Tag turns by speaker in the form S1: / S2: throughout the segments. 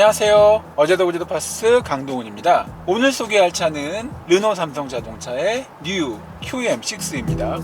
S1: 안녕하세요. 어제도 그제도 파스 강동훈입니다. 오늘 소개할 차는 르노 삼성 자동차의 뉴 QM6입니다.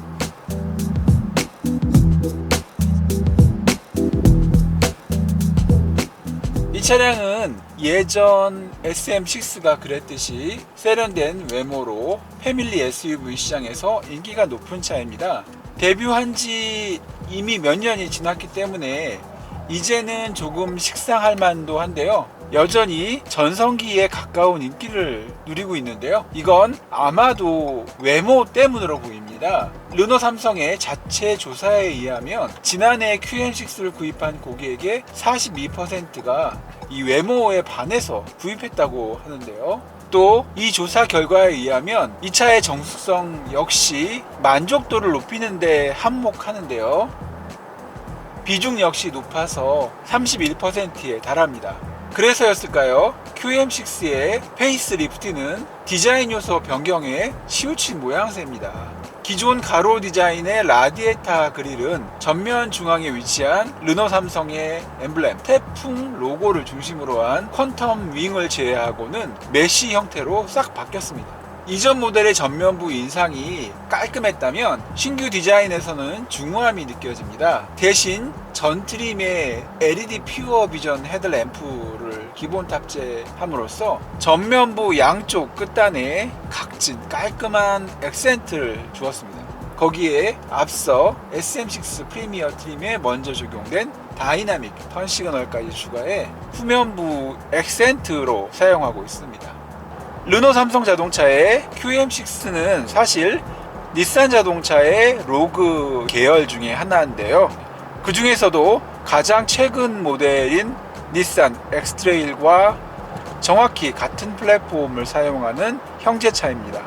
S1: 이 차량은 예전 SM6가 그랬듯이 세련된 외모로 패밀리 SUV 시장에서 인기가 높은 차입니다. 데뷔한 지 이미 몇 년이 지났기 때문에 이제는 조금 식상할 만도 한데요. 여전히 전성기에 가까운 인기를 누리고 있는데요. 이건 아마도 외모 때문으로 보입니다. 르노 삼성의 자체 조사에 의하면 지난해 QM6를 구입한 고객의 42%가 이 외모에 반해서 구입했다고 하는데요. 또이 조사 결과에 의하면 이 차의 정숙성 역시 만족도를 높이는데 한몫하는데요. 비중 역시 높아서 31%에 달합니다. 그래서였을까요? QM6의 페이스리프트는 디자인 요소 변경에 치우친 모양새입니다. 기존 가로 디자인의 라디에타 그릴은 전면 중앙에 위치한 르노 삼성의 엠블렘 태풍 로고를 중심으로 한 퀀텀 윙을 제외하고는 메쉬 형태로 싹 바뀌었습니다. 이전 모델의 전면부 인상이 깔끔했다면 신규 디자인에서는 중후함이 느껴집니다. 대신 전 트림에 LED 퓨어 비전 헤드램프를 기본 탑재함으로써 전면부 양쪽 끝단에 각진 깔끔한 액센트를 주었습니다. 거기에 앞서 SM6 프리미어 트림에 먼저 적용된 다이나믹 턴 시그널까지 추가해 후면부 액센트로 사용하고 있습니다. 르노 삼성 자동차의 QM6는 사실 닛산 자동차의 로그 계열 중에 하나인데요. 그 중에서도 가장 최근 모델인 닛산 엑스트레일과 정확히 같은 플랫폼을 사용하는 형제차입니다.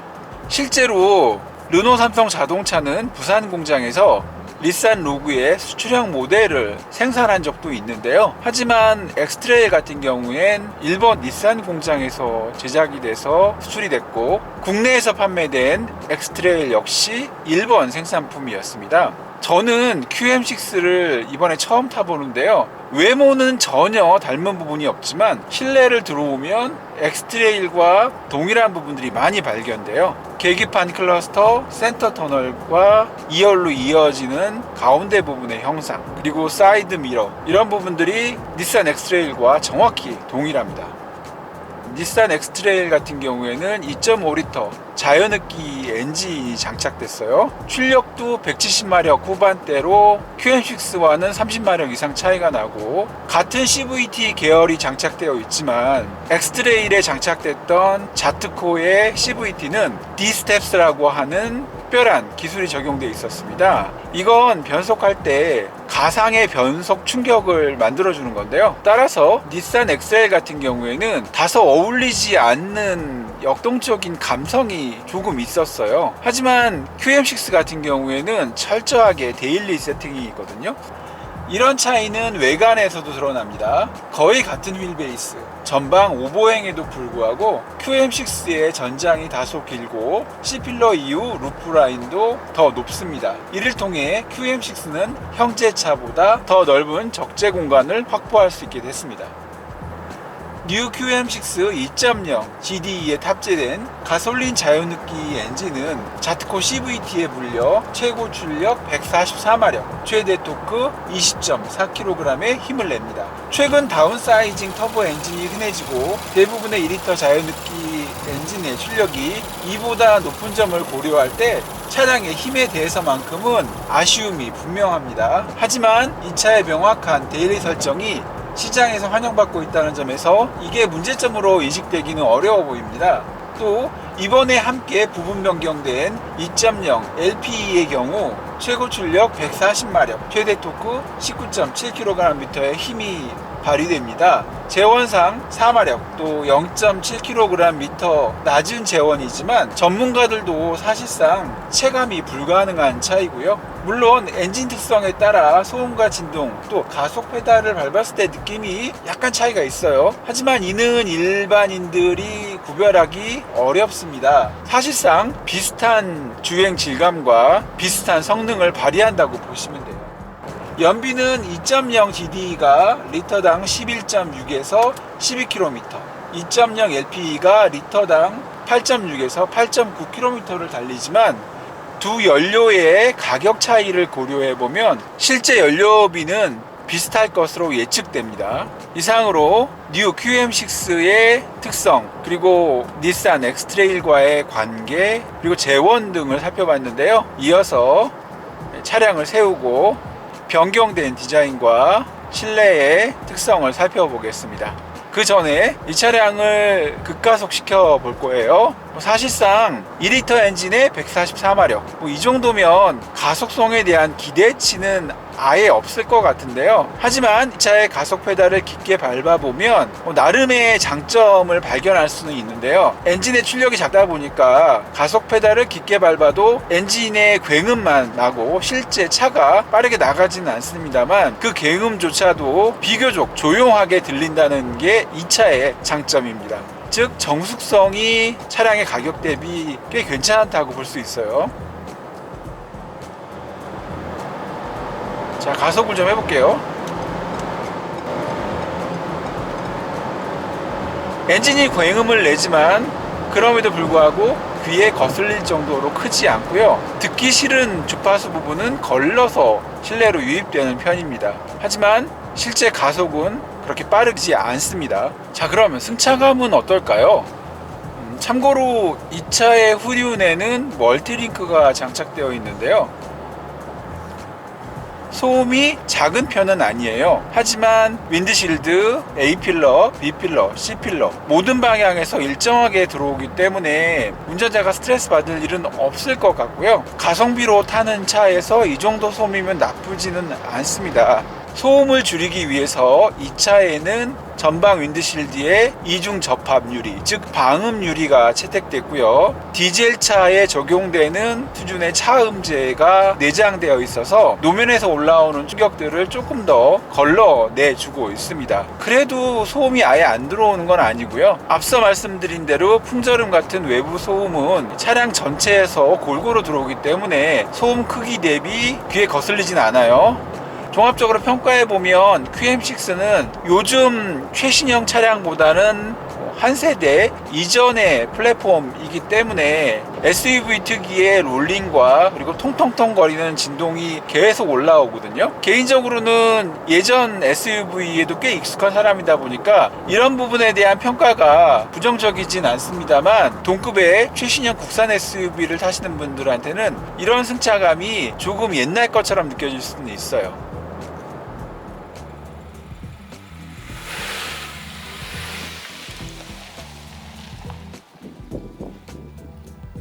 S1: 실제로 르노 삼성 자동차는 부산 공장에서 닛산 로그의 수출형 모델을 생산한 적도 있는데요. 하지만 엑스트레일 같은 경우엔 일본 닛산 공장에서 제작이 돼서 수출이 됐고 국내에서 판매된 엑스트레일 역시 일본 생산품이었습니다. 저는 QM6를 이번에 처음 타보는데요. 외모는 전혀 닮은 부분이 없지만 실내를 들어오면 엑스트레일과 동일한 부분들이 많이 발견돼요. 계기판 클러스터, 센터 터널과 2열로 이어지는 가운데 부분의 형상, 그리고 사이드 미러 이런 부분들이 닛산 엑스트레일과 정확히 동일합니다. 닛산 엑스트레일 같은 경우에는 2.5리터 자연흡기 엔진이 장착됐어요. 출력도 170마력 후반대로 QM6와는 30마력 이상 차이가 나고 같은 CVT 계열이 장착되어 있지만 엑스트레일에 장착됐던 자트코의 CVT는 D-스텝스라고 하는 특별한 기술이 적용되어 있었습니다. 이건 변속할 때 가상의 변속 충격을 만들어주는 건데요. 따라서 닛산 엑셀 같은 경우에는 다소 어울리지 않는 역동적인 감성이 조금 있었어요. 하지만 QM6 같은 경우에는 철저하게 데일리 세팅이거든요. 이런 차이는 외관에서도 드러납니다. 거의 같은 휠 베이스, 전방 오보행에도 불구하고 QM6의 전장이 다소 길고 C필러 이후 루프 라인도 더 높습니다. 이를 통해 QM6는 형제 차보다 더 넓은 적재 공간을 확보할 수 있게 됐습니다. 뉴 QM6 2.0 GDE에 탑재된 가솔린 자연흡기 엔진은 자트코 CVT에 불려 최고 출력 144마력, 최대 토크 20.4kg의 힘을 냅니다. 최근 다운사이징 터보 엔진이 흔해지고 대부분의 2리터 자연흡기 엔진의 출력이 이보다 높은 점을 고려할 때 차량의 힘에 대해서만큼은 아쉬움이 분명합니다. 하지만 이 차의 명확한 데일리 설정이 시장에서 환영받고 있다는 점에서 이게 문제점으로 인식되기는 어려워 보입니다. 또 이번에 함께 부분 변경된 2.0 LPE의 경우 최고 출력 140마력, 최대 토크 19.7kgm의 힘이 발휘됩니다. 재원상 4마력 또 0.7kgm 낮은 재원이지만 전문가들도 사실상 체감이 불가능한 차이고요. 물론 엔진 특성에 따라 소음과 진동 또 가속 페달을 밟았을 때 느낌이 약간 차이가 있어요. 하지만 이는 일반인들이 구별하기 어렵습니다. 사실상 비슷한 주행 질감과 비슷한 성능을 발휘한다고 보시면 돼요. 연비는 2.0 DD가 리터당 11.6에서 12km, 2.0 LPE가 리터당 8.6에서 8.9km를 달리지만 두 연료의 가격 차이를 고려해 보면 실제 연료비는 비슷할 것으로 예측됩니다. 이상으로 뉴 QM6의 특성, 그리고 닛산 엑스트레일과의 관계, 그리고 재원 등을 살펴봤는데요. 이어서 차량을 세우고 변경된 디자인과 실내의 특성을 살펴보겠습니다. 그 전에 이 차량을 급가속 시켜 볼 거예요. 뭐 사실상 2리터 엔진에 144마력. 뭐 이 정도면 가속성에 대한 기대치는 아예 없을 것 같은데요. 하지만 이 차의 가속 페달을 깊게 밟아보면 뭐 나름의 장점을 발견할 수는 있는데요. 엔진의 출력이 작다 보니까 가속 페달을 깊게 밟아도 엔진의 굉음만 나고 실제 차가 빠르게 나가지는 않습니다만 그 굉음조차도 비교적 조용하게 들린다는 게 이 차의 장점입니다. 즉 정숙성이 차량의 가격 대비 꽤 괜찮다고 볼 수 있어요. 자 가속을 좀 해볼게요. 엔진이 굉음을 내지만 그럼에도 불구하고 귀에 거슬릴 정도로 크지 않고요. 듣기 싫은 주파수 부분은 걸러서 실내로 유입되는 편입니다. 하지만 실제 가속은 그렇게 빠르지 않습니다. 자 그러면 승차감은 어떨까요? 음, 참고로 이 차의 후륜에는 멀티링크가 장착되어 있는데요. 소음이 작은 편은 아니에요. 하지만 윈드실드, A필러, B필러, C필러 모든 방향에서 일정하게 들어오기 때문에 운전자가 스트레스 받을 일은 없을 것 같고요. 가성비로 타는 차에서 이 정도 소음이면 나쁘지는 않습니다. 소음을 줄이기 위해서 이 차에는 전방 윈드실드에 이중 접합 유리, 즉 방음 유리가 채택됐고요. 디젤 차에 적용되는 수준의 차음제가 내장되어 있어서 노면에서 올라오는 충격들을 조금 더 걸러내 주고 있습니다. 그래도 소음이 아예 안 들어오는 건 아니고요. 앞서 말씀드린 대로 풍절음 같은 외부 소음은 차량 전체에서 골고루 들어오기 때문에 소음 크기 대비 귀에 거슬리진 않아요. 종합적으로 평가해 보면 QM6는 요즘 최신형 차량보다는 한 세대 이전의 플랫폼이기 때문에 SUV 특유의 롤링과 그리고 통통통 거리는 진동이 계속 올라오거든요. 개인적으로는 예전 SUV에도 꽤 익숙한 사람이다 보니까 이런 부분에 대한 평가가 부정적이진 않습니다만 동급의 최신형 국산 SUV를 타시는 분들한테는 이런 승차감이 조금 옛날 것처럼 느껴질 수는 있어요.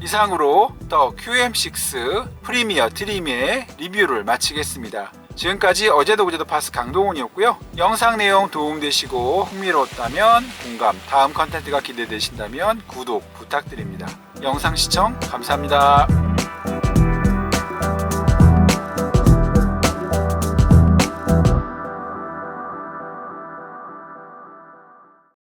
S1: 이상으로 더 QM6 프리미어 트림의 리뷰를 마치겠습니다. 지금까지 어제도 그제도 파스 강동훈이었고요. 영상 내용 도움되시고 흥미로웠다면 공감, 다음 컨텐츠가 기대되신다면 구독 부탁드립니다. 영상 시청 감사합니다.